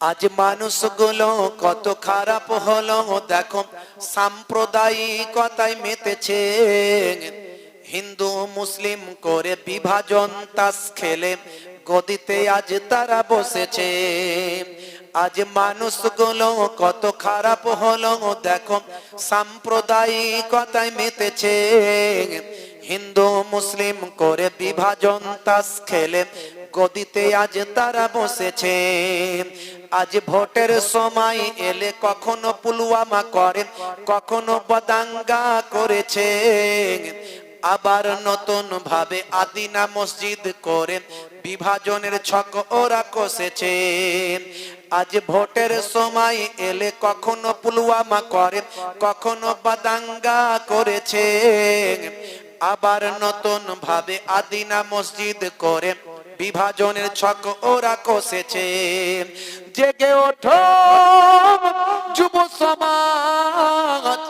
আজ মানুষগুলো কত খারাপ হলো, দেখো, সাম্প্রদায়িকতায় মেতেছে। হিন্দু, মুসলিম করে বিভাজন তাস খেলে, গদিতে আজ তারা বসেছে। আজ মানুষগুলো কত খারাপ হলো, দেখো, সাম্প্রদায়িকতায় মেতেছে। হিন্দু, মুসলিম করে বিভাজন তাস খেলে গদিতে আজ তারা বসেছে। আজ ভোটের সময় এলে কখনো পুলওয়ামা করে, কখনো বদাঙ্গা করেছে। আবার নতুন ভাবে আদিনা মসজিদ করে, বিভাজনের ছক ওরা কষেছে। আজ ভোটের সময় এলে কখনো পুলওয়ামা করে, কখনো বাদাঙ্গা করেছে। আবার নতুন ভাবে আদিনা মসজিদ করে বিভাজনের ছক ওরা কষেছে। জেগে ওঠো যুব সমাজ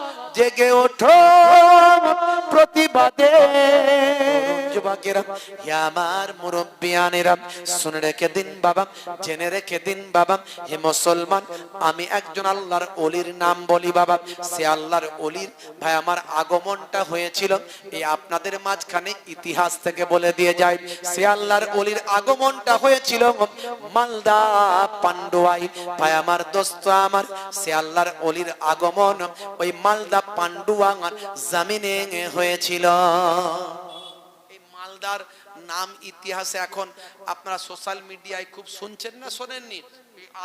জেগে ওঠো প্রতিবাদে। যুবকেরা, হে আমার মুরব্বিয়ানেরা, শুনে রেখে দিন বাবা, জেনে রেখে দিন বাবা, হে মুসলমান, আমি একজন আল্লাহর অলির নাম বলি বাবা, সে আল্লাহর অলির ভাই আমার আগমনটা হয়েছিল, এই আপনাদের মাঝখানে ইতিহাস থেকে বলে দিয়ে যায় সে আল্লাহর অলির আগমনটা হয়েছিল, মালদা পান্ডুয়াই, ভাই আমার দোস্ত আমার, সে আল্লাহর অলির আগমন, ওই মালদা পান্ডুয়াঙ্গার জামিনে হয়েছিল। এই মালদার নাম ইতিহাসে এখন আপনারা সোশ্যাল মিডিয়ায় খুব শুনছেন না, শোনেননি?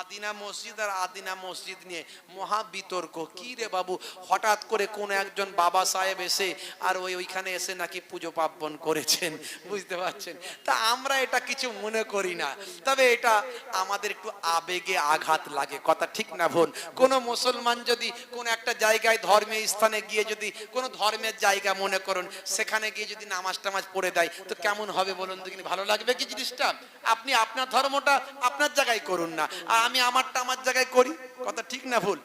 আদিনা মসজিদ আর আদিনা মসজিদ নিয়ে মহা বিতর্ক কি রে বাবু? হঠাৎ করে কোন একজন বাবা সাহেব এসে আর ওই ওইখানে এসে নাকি পুজো পার্বণ করেছেন, বুঝতে পারছেন? তা আমরা এটা কিছু মনে করি না। তবে এটা আমাদের একটু আবেগে আঘাত লাগে, কথা ঠিক না ভুল? কোন মুসলমান যদি কোন একটা জায়গায় ধর্মীয় স্থানে গিয়ে যদি কোনো ধর্মের জায়গা মনে করুন, সেখানে গিয়ে যদি নামাজ টামাজ পড়ে দেয়, তো কেমন হবে বলুন দেখিনি ভালো লাগবে কি জিনিসটা? আপনি আপনার ধর্মটা আপনার জায়গায় করুন না। আর আমি আমারটা আমার জায়গায় করি? কথা ঠিক না ভুল?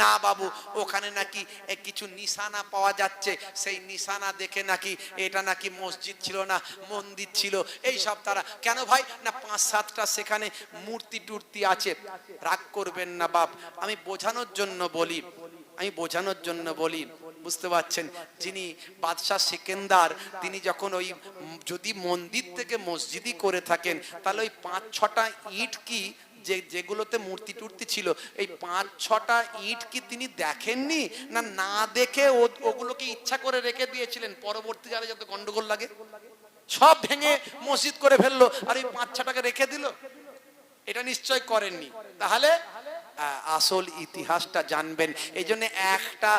না বাবু, ওখানে নাকি কিছু নিশানা পাওয়া যাচ্ছে। সেই নিশানা দেখে নাকি এটা নাকি মসজিদ ছিল না, মন্দির ছিল। এই সব তারা, কেন ভাই? না পাঁচ সাতটা সেখানে মূর্তি টুর্তি আছে। রাগ করবেন না বাপ। আমি বোঝানোর জন্য বলি, আমি বোঝানোর জন্য বলি, বুঝতে পারছেন? যিনি বাদশাহ সেকেন্দার, তিনি যখন ওই যদি মন্দির থেকে মসজিদই করে থাকেন, তাহলে ওই পাঁচ ছটা ইট কি যে, যেগুলোতে মূর্তি টুর্তি ছিল, এই পাঁচ, ছটা ইট কি তিনি দেখেননি? না না দেখে ওগুলোকে ইচ্ছা করে রেখে দিয়েছিলেন? পরবর্তী যারা যাতে গন্ডগোল লাগে, সব ভেঙে মসজিদ করে ফেলল, আর এই পাঁচ, ছটাকে রেখে দিল। এটা নিশ্চয় করেননি। তাহলে আসল ইতিহাসটা জানবেন। এই জন্য একটা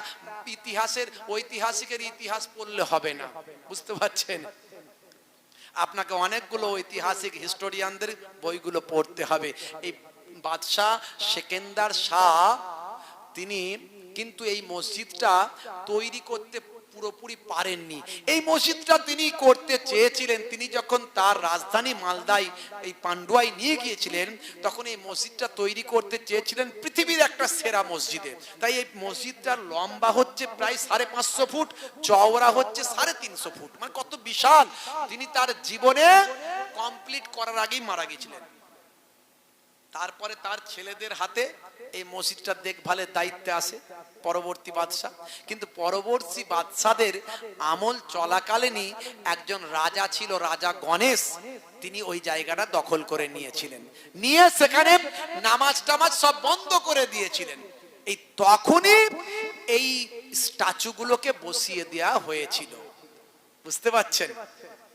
ইতিহাসের ঐতিহাসিকের ইতিহাস পড়লে হবে না। বুঝতে পারছেন? আপনাকে অনেকগুলো ঐতিহাসিক হিস্টোরিয়ানদের বইগুলো পড়তে হবে। এই বাদশাহ সেকেন্দার শাহ, তিনি কিন্তু এই মসজিদটা তৈরি করতে পুরোপুরি পারেননি। এই মসজিদটা তিনি করতে চেয়েছিলেন। তিনি যখন তার রাজধানী মালদায়, এই পান্ডুয়ায় নিয়ে গিয়েছিলেন, তখন এই মসজিদটা তৈরি করতে চেয়েছিলেন পৃথিবীর একটা সেরা মসজিদে। তাই এই মসজিদটার লম্বা হচ্ছে প্রায় সাড়ে পাঁচশো ফুট, চওড়া হচ্ছে সাড়ে তিনশো ফুট। মানে কত বিশাল! তিনি তার জীবনে কমপ্লিট করার আগেই মারা গেছিলেন। তারপরে তার ছেলেদের হাতে এই মসজিদটা দেখভালের দায়িত্বে আসে পরবর্তী বাদশাহ। কিন্তু পরবর্তী বাদশাদের আমল চলাকালীনই একজন রাজা ছিল, রাজা গণেশ। তিনি ওই জায়গাটা দখল করে নিয়েছিলেন। নিয়ে সেখানে নামাজ টামাজ সব বন্ধ করে দিয়েছিলেন। এই তখনই এই স্ট্যাচুগুলোকে বসিয়ে দেওয়া হয়েছিল। বুঝতে পারছেন?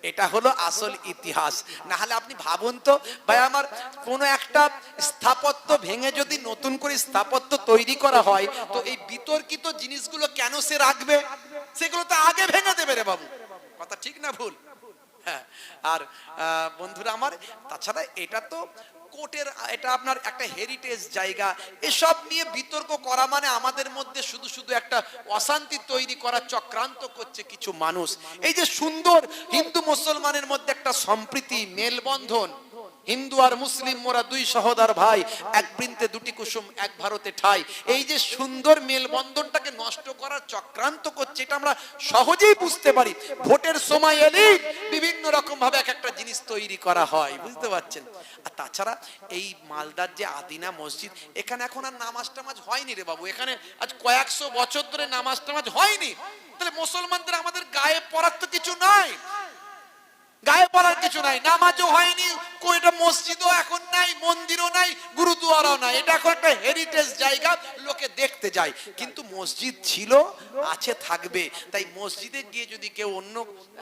এটা হলো আসল ইতিহাস। না হলে আপনি ভাবুন তো, ভাই, আমার কোনো একটা স্থাপত্য ভেঙে যদি নতুন করে স্থাপত্য তৈরি করা হয়, তো এই বিতর্কিত জিনিসগুলো কেন সে রাখবে? সেগুলো তো আগে ভেঙে দেবে রে বাবু। কথা ঠিক না ভুল? হ্যাঁ আর বন্ধুরা আমার, তাছাড়া এটা তো কোর্টের, এটা আপনার একটা হেরিটেজ জায়গা। এসব নিয়ে বিতর্ক করা মানে আমাদের মধ্যে শুধু শুধু একটা অশান্তি তৈরি করার চক্রান্ত করছে কিছু মানুষ। এই যে সুন্দর হিন্দু মুসলমানের মধ্যে একটা সম্প্রীতি, মেলবন্ধন হিন্দু আর মুসলিম, মোরা দুই সহোদর ভাই, এক বৃন্তে দুটি কুসুম, এক ভারতে ঠাই। এই যে সুন্দর মেলবন্ধনটাকে নষ্ট করার চক্রান্ত করছে, এটা আমরা সহজেই বুঝতে পারি। ভোটের সময় এলেই বিভিন্ন রকম ভাবে এক একটা জিনিস তৈরি করা হয়, বুঝতে পারছেন? আর তাছাড়া এই মালদার যে আদিনা মসজিদ, এখানে এখন আর নামাজ টামাজ হয়নি রে বাবু। এখানে আজ কয়েকশো বছর ধরে নামাজ টামাজ হয়নি। তাহলে মুসলমানদের আমাদের গায়ে পড়ার তো কিছু নাই। গায়ে পড়ার কিছু নাই, নামাজও হয়নি, কোইটা মসজিদও এখন নাই, মন্দিরও নাই, গুরুদুয়ারাও নাই। এটা এখন একটা হেরিটেজ জায়গা, লোকে দেখতে যায়। কিন্তু মসজিদ ছিল, আছে, থাকবে। তাই মসজিদে গিয়ে যদি কেউ অন্য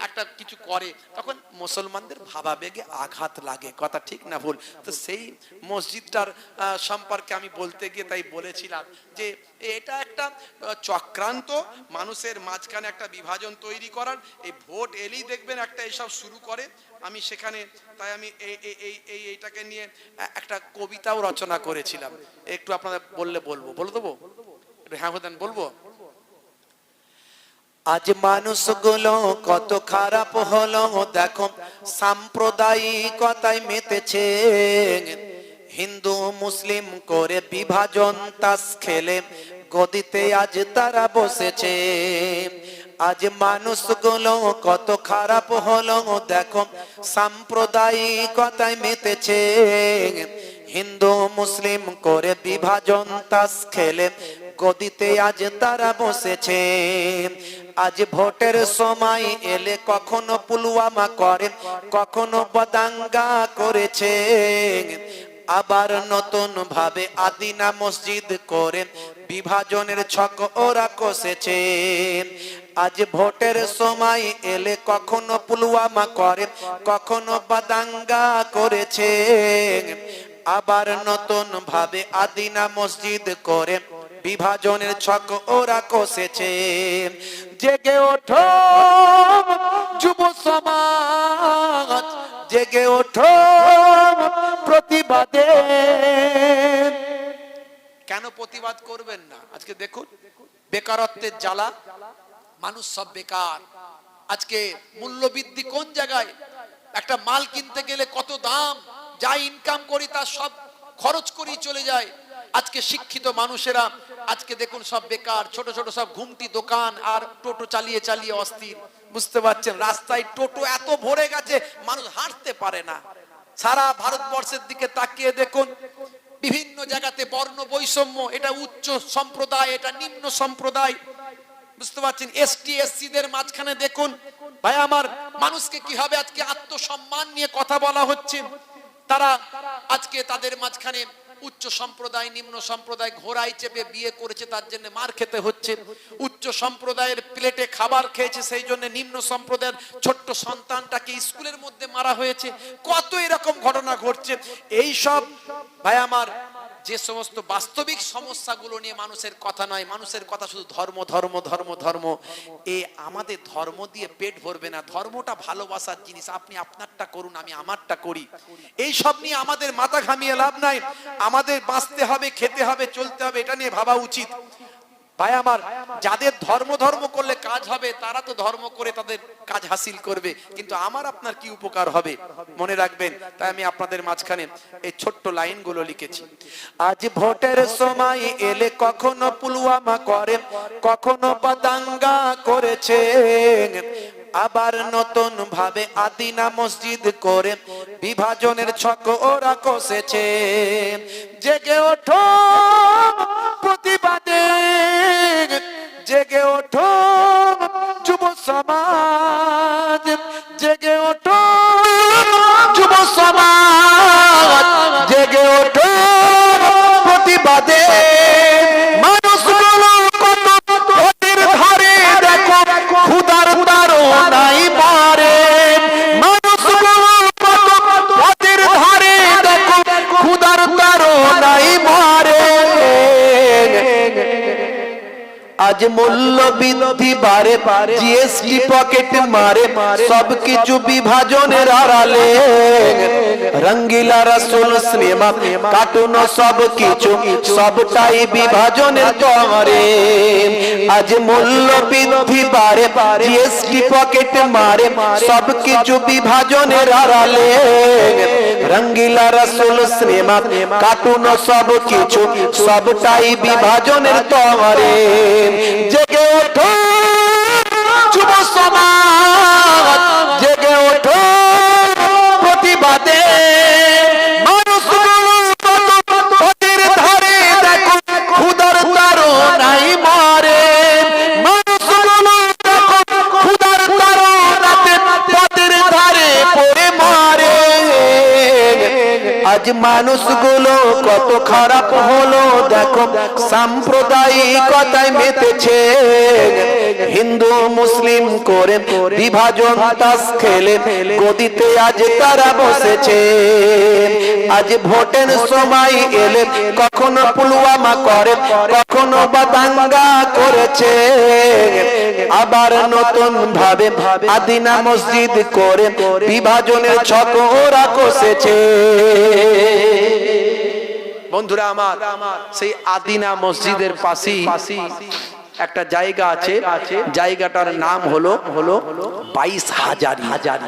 একটা কিছু করে, তখন মুসলমানদের ভাবাবেগে আঘাত লাগে। কথা ঠিক না ভুল? তো সেই মসজিদটার সম্পর্কে আমি বলতে গিয়ে তাই বলেছিলাম যে, এটা একটা চক্রান্ত, মানুষের মাঝখানে একটা বিভাজন তৈরি করার। এই ভোট এলেই দেখবেন একটা এসব শুরু করে। আমি সেখানে, তাই আমি এই এই- এই এই, এইটাকে নিয়ে একটা কবিতাও রচনা করেছিলাম। একটু আপনাদের বললে বলব, বলে দেবো? হ্যাঁ হতেন, বলব? আজ মানুষগুলো কত খারাপ হলো, দেখো, সাম্প্রদায়িকতায় মেতেছে। হিন্দু, মুসলিম করে বিভাজন তাস খেলে। গদিতে আজ তারা বসেছে। আজ মানুষগুলো কত খারাপ হলো, দেখো, সাম্প্রদায়িকতায় মেতেছে। হিন্দু, মুসলিম করে বিভাজন, তাস খেলে গদিতে আজ তারা বসেছে। আজ ভোটের সময় এলে কখনো পুলওয়ামা করে, কখনো বদাঙ্গা করেছে। আবার নতুন ভাবে আদিনা মসজিদ করে বিভাজনের ছক ওরা কষেছে আজ ভোটের সময় এলে কখনো পুলওয়ামা করে কখনো বাদাঙ্গা করেছে আবার নতুন ভাবে আদিনা মসজিদ করে বিভাজনের ছক ওরা কষেছে জেগে ওঠো যুব সমাজ, জেগে ওঠো প্রতিবাদে। কেন প্রতিবাদ করবেন না? আজকে দেখুন, বেকারত্বের জ্বালা, মানুষ সব বেকার। আজকে মূল্যবৃদ্ধি কোন জায়গায়? একটা মাল কিনতে গেলে কত দাম, যা ইনকাম করি তা সব খরচ করি চলে যায়। আজকে শিক্ষিত মানুষেরা, আজকে দেখুন সব বেকার, ছোট ছোট সব ঘুমটি দোকান আর টোটো চালিয়ে চালিয়ে অস্থির। বুঝতে পারছেন? রাস্তায় টোটো এত ভরে গেছে, মানুষ হাঁটতে পারে না। সারা ভারতবর্ষের দিকে তাকিয়ে দেখুন, বিভিন্ন জায়গাতে বর্ণ বৈষম্য, এটা উচ্চ সম্প্রদায়, এটা নিম্ন সম্প্রদায়। বুঝতে পারছেন? এসটি এসসিদের মাঝখানে দেখুন, ভাই আমার মানুষকে কীভাবে আজকে আত্মসম্মান নিয়ে কথা বলা হচ্ছে? তারা আজকে তাদের মাঝখানে উচ্চ সম্প্রদায়, নিম্ন সম্প্রদায় ঘোড়ায় চেপে বিয়ে করেছে, তার জন্য মার খেতে হচ্ছে। উচ্চ সম্প্রদায়ের প্লেটে খাবার খেয়েছে, সেই জন্য নিম্ন সম্প্রদায়ের ছোট্ট সন্তানটাকে স্কুলের মধ্যে মারা হয়েছে। কত এরকম ঘটনা ঘটছে। এই সব ভাই আমার যে সমস্ত বাস্তবিক সমস্যাগুলো নিয়ে মানুষের কথা নয়, মানুষের কথা শুধু ধর্ম ধর্ম ধর্ম ধর্ম। এ আমাদের ধর্ম দিয়ে পেট ভরবে না। ধর্মটা ভালোবাসার জিনিস। আপনি আপনারটা করুন, আমি আমারটা করি। এই সব নিয়ে আমাদের মাথা ঘামিয়ে লাভ নাই। আমাদের বাঁচতে হবে, খেতে হবে, চলতে হবে, এটা নিয়ে ভাবা উচিত। ভাই, আমার যাদের ধর্ম ধর্ম করলে কাজ হবে, তারা তো ধর্ম করে তাদের কাজ হাসিল করবে। কিন্তু আমার আপনার কি উপকার হবে? মনে রাখবেন, তাই আমি আপনাদের মাঝখানে এই ছোট্ট লাইনগুলো লিখেছি। আজ ভোটের সময় এলে কখনো পুলওয়ামা করে, কখনো বাদাঙ্গা করেছে আবার নতুন ভাবে আদিনা মসজিদ করে, বিভাজনের ছক ওরা কষেছে। জেগে ওঠো প্রতিবাদে জেগে ওঠো যুব সমাজ জেগে ওঠো বৃদ্ধি বারে জিএসটি পকেট মারে সবকিছু বিভাজনের আড়ালে রঙ্গিলা রসুল সিনেমা কার্টুন সব কিছু সবটাই বিভাজনের তরে আজ মূল্য বৃদ্ধি বারে জিএসটি পকেট মারে সবকিছু বিভাজনের আড়ালে রঙ্গিলা রসুল সিনেমা কার্টুন সব কিছু সবটাই বিভাজনের তরে জেগে ওঠো যুব সমাজ। আজ মানুষগুলো কত খারাপ হলো, দেখো, সাম্প্রদায়িকতায় মেতেছে। হিন্দু, মুসলিম করে বিভাজন তাস খেলে, গদিতে আজ তারা বসেছে। আজ ভোটের সময় এলে কখনো পুলওয়ামা করে, কখনো বা দাঙ্গা করেছে। আবার নতুন ভাবে আদিনা মসজিদ করে বিভাজনের ছক ওরা কষেছে। বন্ধুরা আমার, সেই আদিনা মসজিদের পাশেই একটা জায়গা আছে। জায়গাটার নাম হলো হলো বাইশ হাজার। হাজার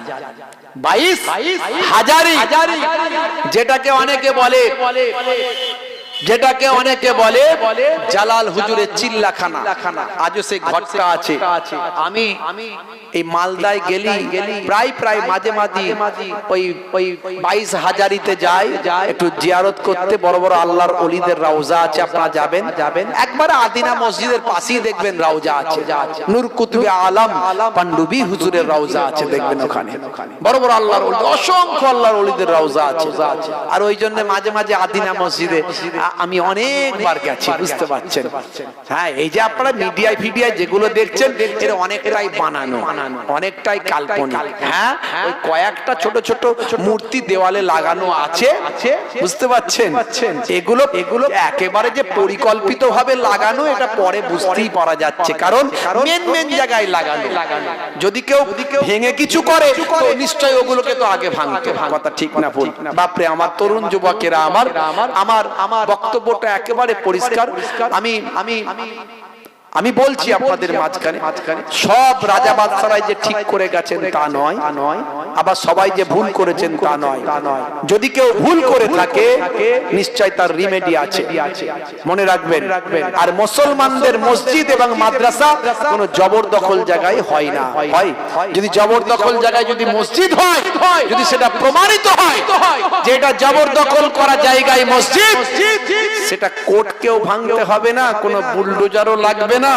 বাইশ হাজারি। যেটাকে অনেকে বলে যেটাকে অনেকে বলে জালাল হুজুরের চিল্লাখানা। আজও সেই ঘরটা আছে। আমি এই মালদায় গেলি প্রায় প্রায় মাঝে মাঝে ওই ওই বাইশ হাজারিতে যাই একটু জিয়ারত করতে বড় বড় আল্লাহর অলিদের রাউজা আছে আপনারা যাবেন? যাবেন। একবার আদিনা মসজিদের পাশেই দেখবেন রাউজা আছে। নূর কুতুবে আলম পান্ডুবি হুজুরের রাউজা আছে দেখবেন ওখানে। বড় বড় আল্লাহর অসংখ্য আল্লাহর অলিদের রাউজা আছে। আর ওই জন্য মাঝে মাঝে আদিনা মসজিদে আমি অনেকবার গেছি বুঝতে পারছেন? হ্যাঁ এই যে আপনারা মিডিয়ায় ফিডিয়ায় যেগুলো দেখছেন এর অনেকটাই বানানো অনেকটাই কাল্পনিক। হ্যাঁ ওই কয়েকটা ছোট ছোট মূর্তি দেওয়ালে লাগানো আছে বুঝতে পারছেন? এগুলো এগুলো একেবারে যে পরিকল্পিত ভাবে লাগানো এটা পরে বুঝতেই পারা যাচ্ছে। কারণ মেন মেন জায়গায় লাগানো। যদি কেউ ভেঙে কিছু করে তো নিশ্চয়ই ওগুলোকে তো আগে ভাঙতে। কথা ঠিক না ভুল। বাপরে আমার তরুণ যুবকেরা আমার আমার আমার বক্তব্যটা একেবারে পরিষ্কার। আমি আমি আমি বলছি আপনাদের মাঝখানে সব রাজা বাদশারাই যে ঠিক করে গেছেন তা নয় আবার সবাই যে ভুল করেছেন তা নয়। তা নয়। যদি কেউ ভুল করে থাকে নিশ্চয় তার রিমেডি আছে। মনে রাখবেন আর মুসলমানদের মসজিদ এবং মাদ্রাসা কোনো জবরদখল জায়গায় হয় না। হয়। যদি জবরদখল জায়গায় যদি মসজিদ হয় যদি সেটা প্রমাণিত হয় যে এটা জবরদখল করা জায়গায় মসজিদ সেটা কোর্টকেও ভাঙতে হবে না কোনো বুলডোজারও লাগবে না।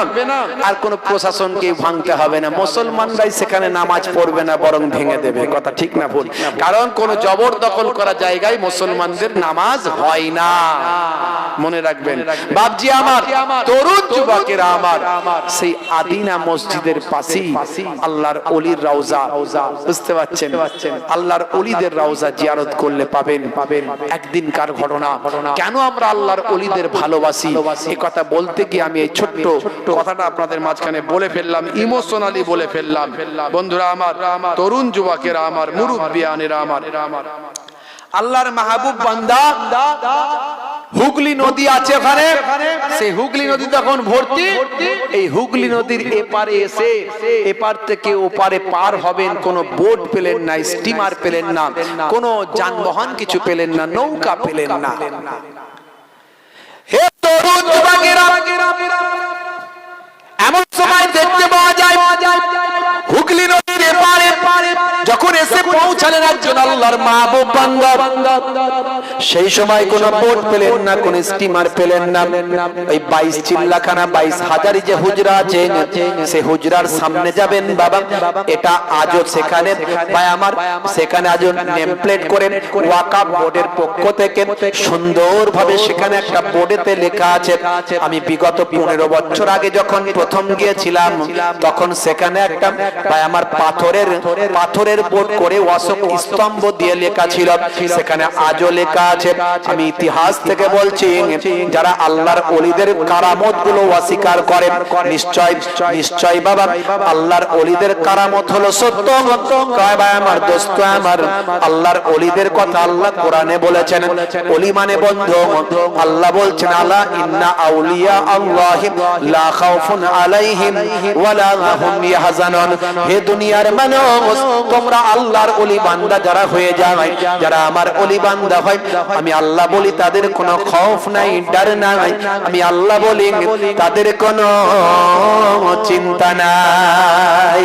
আর কোনো প্রশাসনকে ভাঙতে হবে না। মুসলমানরাই সেখানে নামাজ পড়বে না বরং ভেঙে দেবে। কথা ঠিক না ভুল? কারণ কোন জবরদখল করা জায়গায় মুসলমানদের নামাজ হয় না। মনে রাখবেন বাপজি আমার তরুণ যুবকেরা আমার সেই আদিনা মসজিদের পাশেই আল্লাহর অলির রাউজা বুঝতে পারছেন? আল্লাহর অলিদের রাউজা জিয়ারত করলে পাবেন। পাবেন। একদিনকার ঘটনা? কেন আমরা আল্লাহর অলিদের ভালোবাসি? এই কথা বলতে গিয়ে আমি এই ছোট্ট কথাটা আপনাদের মাঝখানে বলে ফেললাম ইমোশনালি বলে ফেললাম। বন্ধুরা আমার, তরুণ যুবকেরা আমার মুরব্বিয়ানেরা আমার। আল্লাহর মাহবুব বান্দা, হুগলি নদী আছে ওখানে। সেই হুগলি নদী তখন ভর্তি, এই হুগলি নদীর এপারে এসে, এপার থেকে ওপারে পার হবেন, কোন বোট পেলেন না, স্টিমার পেলেন না, কোন যানবাহন কিছু পেলেন না, নৌকা পেলেন না। হে তরুণ এমন সময় দেখতে পাওয়া যায় পৌঁছালেন একজন আল্লাহর মাহবুব বান্দা। সেই সময় কোন বোট পেলেন না, কোন স্টিমার পেলেন না। ওই বাইশ চিল্লাখানা, বাইশ হাজারি যে হুজরা আছে, সে হুজরার সামনে যাবেন বাবা। এটা আজও সেখানে। ভাই আমার, সেখানে আজও নেম প্লেট করে ওয়াকাপ বোর্ডের পক্ষ থেকে সুন্দরভাবে সেখানে একটা বোর্ডেতে লেখা আছে, আমি বিগত পনেরো বছর আগে যখন প্রথম গিয়েছিলাম, তখন সেখানে একটা, ভাই আমার পাথরের পাথরের বোর্ড করে ওয়াশ অশোক স্তম্ভ দিয়ে লেখা ছিল, সেখানে আজও লেখা আছে, আমি ইতিহাস থেকে বলছি, যারা আল্লাহর অলিদের কারামতগুলো অস্বীকার করে, নিশ্চয় নিশ্চয় বাবা, আল্লাহর অলিদের কারামত হলো সত্য। আমার দোস্ত আমার, আল্লাহর অলিদের কথা আল্লাহ কোরআনে বলেছেন অলি মানে বন্ধু। আল্লাহ বলছেন, আলা ইন্না আউলিয়া আল্লাহি লা খাউফুন আলাইহিম ওয়ালা হুম ইয়াহজানুন। হে দুনিয়ার মানুষ, তোমরা আল্লাহর অলি বান্দা যারা হয়ে যায়, যারা আমার অলি বান্দা হয়, আমি আল্লাহ বলি তাদের কোনো খৌফ নাই, ডর নাই। আমি আল্লাহ বলি তাদের কোনো চিন্তা নাই।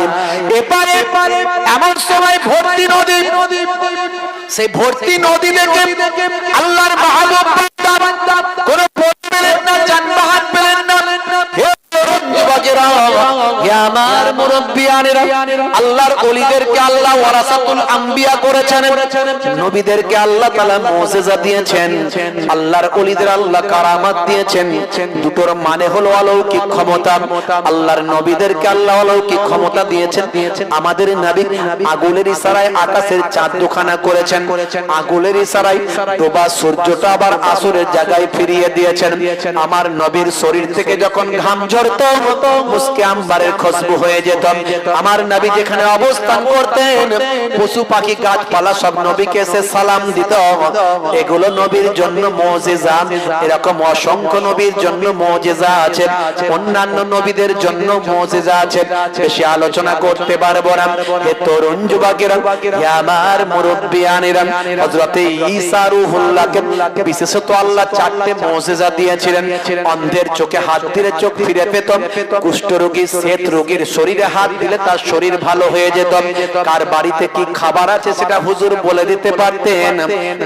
এপারে এমন সময় ভর্তি নদী, সেই ভর্তি নদী দেখে আল্লাহর মাহবুব কোন আমার মুরব্বিয়ানেরা, আল্লাহর অলিদেরকে আল্লাহ ওয়ারাসাতুল আম্বিয়া করেছেন। নবীদেরকে আল্লাহ তাআলা মুজিজা দিয়েছেন। আল্লাহর অলিদের আল্লাহ কারামাত দিয়েছেন। দুটোর মানে হলো অলৌকিক ক্ষমতা। আল্লাহর নবীদেরকে আল্লাহ অলৌকিক ক্ষমতা দিয়েছেন। আমাদের নবী আগুনের ইশারায় আকাশের চাঁদ দুখানা করেছেন। আগুনের ইশারায় ডোবা সূর্যটা আবার আসরের জায়গায় ফিরিয়ে দিয়েছেন। আমার নবীর শরীর থেকে যখন ঘাম ঝরতো মুসকে আম্বারের খুশবু হয়ে যেত আমার নবী যেখানে অবস্থান করতেন, পশু পাখি, গাছপালা সব নবীকে এসে সালাম দিত। এগুলো নবীর জন্য মুজিজা এরকম অসংখ্য নবীর জন্য মুজিজা আছে। অন্যান্য নবীদের জন্য মুজিজা আছে। বেশি আলোচনা করতে পারব না। হে তরুণ যুবকেরা, হে আমার মুরব্বিয়ানেরা হযরতে ঈসা রূহুল্লাহকে বিশেষত আল্লাহ চারটে মুজিজা দিয়েছিলেন। অন্ধের চোখে হাত দিলে চোখ ফিরে পেত। কুষ্ঠ রোগী শ্বেত রোগীর শরীরে হাত দিলে তার শরীর ভালো হয়ে যেত। কার বাড়িতে কি খাবার আছে সেটা হুজুর বলে দিতে পারতেন।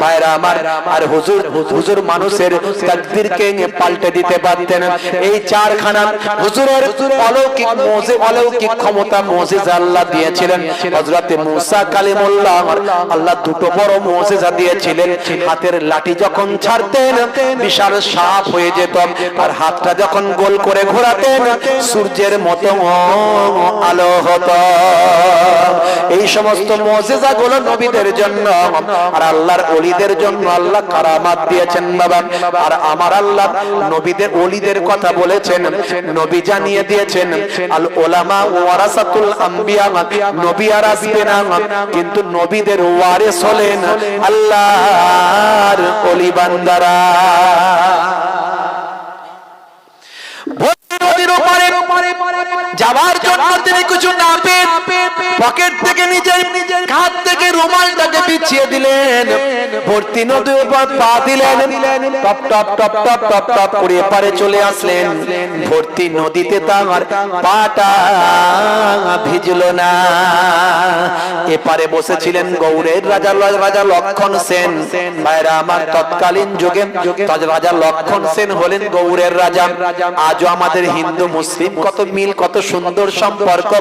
ভাইরা আমার, আর হুজুর হুজুর মানুষের তাকদীরকে পাল্টে দিতে পারতেন। এই চারখানা হুজুরের অলৌকিক মোজে, অলৌকিক ক্ষমতা মুজিজা আল্লাহ দিয়েছিলেন। হযরতে মুসা কালিমুল্লাহ আল্লাহ দুটো বড় মুজিজা দিয়েছিলেন। হাতের লাঠি যখন ছাড়তেন, বিশাল সাপ হয়ে যেত। আর হাতটা যখন গোল করে ঘোরাতেন, সূর্যের মতো আলো এই সমস্ত মুজিজা গুলো নবীদের জন্য আর আল্লাহর ওলিদের জন্য আল্লাহ কারামাত দিয়েছেন বাবা। আর আমার আল্লাহ নবীদের ওলিদের কথা বলেছেন, নবী জানিয়ে দিয়েছেন, আল ওলামা ওয়ারাসাতুল আম্বিয়া, নবী আর আসবে না। কিন্তু নবীদের ওয়ারিস হলেন আল্লাহর ওলি বান্দারা ভর্তি নদীর ওপারে যাওয়ার জন্য তিনি কিছু না পেয়ে পকেট থেকে নিজের হাত থেকে রুমালটাকে পিছিয়ে দিলেন। ভর্তি নদীর উপর পা দিলেন। টপ টপ টপ টপ টপ টপ করে এপারে চলে আসলেন। ভর্তি নদীতে তার পাটা ভিজলো না। এপারে বসেছিলেন গৌড়ের রাজা রাজা লক্ষণ সেন। ভাইরা, আমার তৎকালীন যুগে রাজা লক্ষণ সেন হলেন গৌড়ের রাজা। আজও আমাদের হিন্দু, মুসলিম কত মিল, কত সুন্দর সম্পর্ক।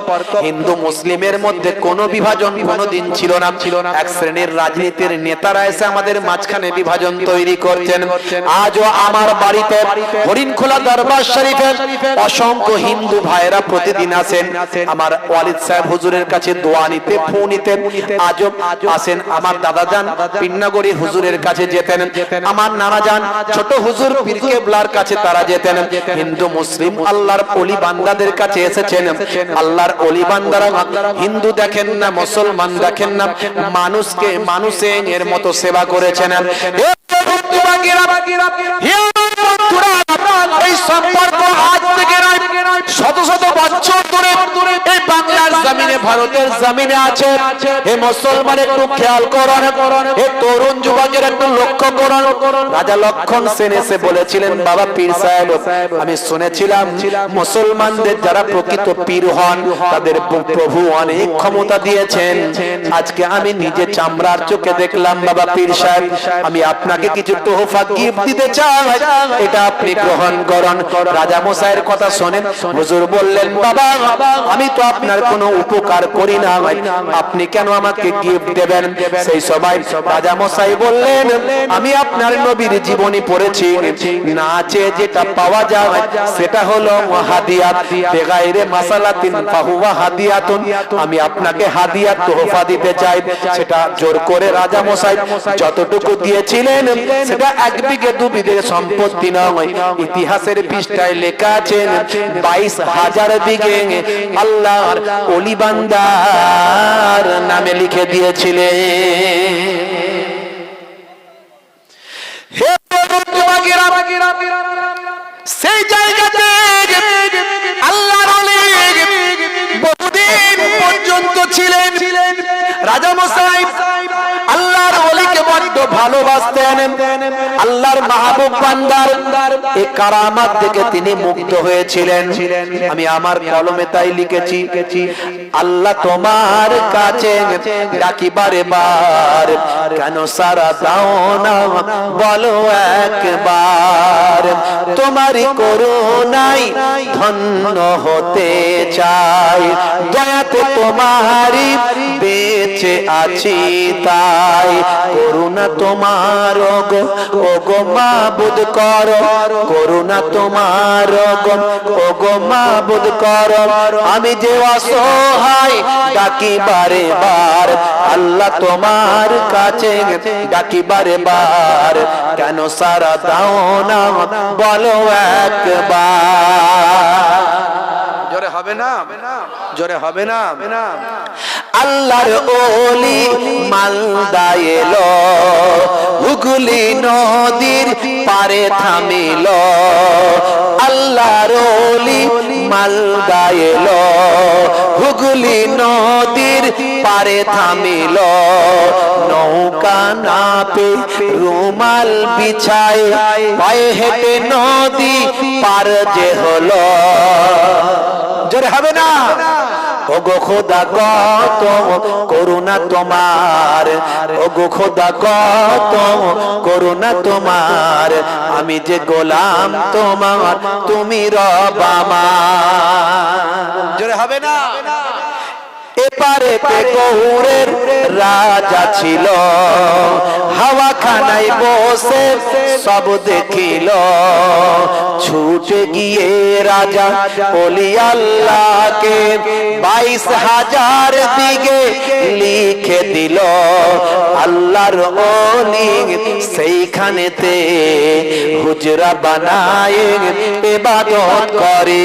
হিন্দু মুসলিমের মধ্যে কোনো বিভাজন কোনোদিন ছিল না। ছিল না এক শ্রেণির রাজনীতির নেতারা এসে আমাদের মাঝখানে বিভাজন তৈরি করছেন। আজও আমার বাড়িতে হরিণখোলা দরবার শরীফের অসংখ্য হিন্দু ভাইরা প্রতিদিন আসেন। আমার ওয়ালিদ সাহেব হুজুরের কাছে দোয়া নিতে, ফু নিতে। আজও আসেন আমার দাদা যান পিন্নাগরি হুজুরের কাছে যেতেন। আমার নানা যান, ছোট হুজুর পীর কেবলার কাছে তারা যেতেন। হিন্দু, মুসলিম, আল্লাহর অলি বান্দাদের কাছে এসেছেন আল্লাহর অলি বান্দারা হিন্দু দেখেন না, মুসলমান দেখেন না, মানুষকে মানুষে এর মতো সেবা করেছেন। শত শত বছর ধরে বাংলার জমিনে ভারতের জমিনে আছে হে মুসলমান একটু খেয়াল করুন। হে তরুণ যুবকের একটু লক্ষ্য করুন। রাজা লক্ষণ সেন এসে বলেছিলেন, বাবা পীর সাহেব, আমি শুনেছিলাম মুসলমানদের যারা প্রকৃত পীর হন, তাদের প্রভু অনেক ক্ষমতা দিয়েছেন। আজকে আমি নিজে চামড়ার চোখে দেখলাম, বাবা পীর সাহেব, আমি আপনাকে কিছু তোহফা গিফট দিতে চাই। এটা আপনি গ্রহণ করুন। রাজা মশাইয়ের কথা শোনেন। হুজুর বললেন, বাবা, আমি তো আপনার কোনো উপকার করি না আপনি কেন আমাকে গিফট দেবেন? সেই সবাই রাজা মশাই বললেন, আমি আপনার নবীর জীবনী পড়েছি। নাচে যেটা পাওয়া যায়, সেটা হলো হাদিয়াত। বেগাইরে মাসালাতিন ফাহুয়া হাদিয়াতুন। আমি আপনাকে হাদিয়া তোহফা দিতে চাই। সেটা জোর করে রাজা মশাই যতটুকু দিয়েছিলেন, সেটা এক বিঘে দু বিঘে সম্পত্তি নয়। ইতিহাসের পৃষ্ঠায় লেখা আছে, বাইশ হাজার বিঘে। আল্লাহর অলিবান্দার নামে লিখে দিয়েছিলে। সেই জায়গাতে আল্লাহ বহুদিন পর্যন্ত ছিলেন। রাজা মশাই, আল্লাহর অলিকে বড্ড ভালোবাসতেন। আল্লাহর মাহবুব বান্দার কারামাত দেখে তিনি মুগ্ধ হয়েছিলেন। আমি আমার কলমে তাই লিখেছি, আল্লাহ তোমার কাছে বার কেন সারা দাও না, বলো একবার। তোমারই করুণাই ধন্য হতে চাই। দয়াতে তোমারই, বেঁচে আছি তাই। করুণা তোমার গো ও গো মাবুদ কর। করুণা তোমার গো ও গো মাবুদ কর। আমি যে অসহায়, ডাকি বারে বার। আল্লাহ তোমার কাছে ডাকি বারে বার। কেন সারা দাও না, বলো একবার। জোরে হবে না? জোরে হবে না? আল্লাহর ওলি মালদা এলো, হুগলি নদীর পারে থামিল। আল্লাহর ওলি মালদা এলো, হুগলি নদীর পারে থামিল। নৌকা না পে রুমাল বিছায়, পায়ে হেঁটে নদী পার যে হলো। জোরে হবে না। ওগো খোদা কত করুণা তোমার। ওগো খোদা কত করুণা তোমার। আমি যে গোলাম তোমার তুমি রব আমার। জোরে হবে না? এপারে পে গৌরের রাজা ছিল। হাওয়া খানাই বসে সব দেখিল। ছুটে গিয়ে রাজা বলি, আল্লাহকে বাইশ হাজার দিকে লিখে দিল। আল্লাহর অলি সেইখানেতে হুজরা বানায় এবাদত করে।